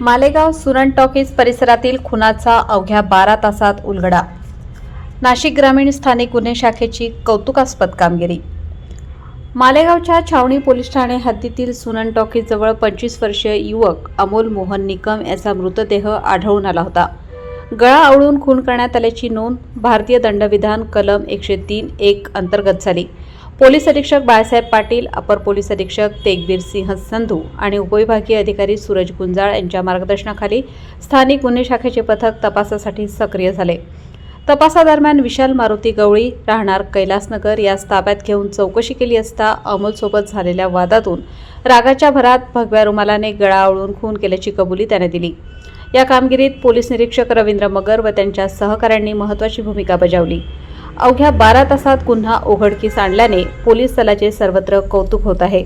मालेगाव सुरण टॉकीज परिसरातील खुनाचा अवघ्या बारा तासात उलगडा. नाशिक ग्रामीण स्थानिक गुन्हे शाखेची कौतुकास्पद कामगिरी. मालेगावच्या छावणी पोलीस ठाणे हद्दीतील सुनन टॉकीजजवळ पंचवीस वर्षीय युवक अमोल मोहन निकम याचा मृतदेह आढळून आला होता. गळा आवळून खून करण्यात आल्याची नोंद भारतीय दंडविधान कलम एकशे तीन एक अंतर्गत झाली. पोलीस अधीक्षक बाळासाहेब पाटील अपर पोलीस अधीक्षक तेगबीर सिंह संधू आणि उपविभागीय अधिकारी सूरज गुंजाळ यांच्या मार्गदर्शनाखाली स्थानिक गुन्हे शाखेचे पथक तपासासाठी सक्रिय झाले. तपासादरम्यान विशाल मारुती गवळी राहणार कैलासनगर यास ताब्यात घेऊन चौकशी केली असता अमोलसोबत झालेल्या वादातून रागाच्या भरात भगव्या रुमालाने गळा आवळून खून केल्याची कबुली त्याने दिली. या कामगिरीत पोलीस निरीक्षक रवींद्र मगर व त्यांच्या सहकाऱ्यांनी महत्त्वाची भूमिका बजावली. अवघ्या बारा तासात गुन्हा उघडकीस आणल्याने पोलीस दलाचे सर्वत्र कौतुक होत आहे.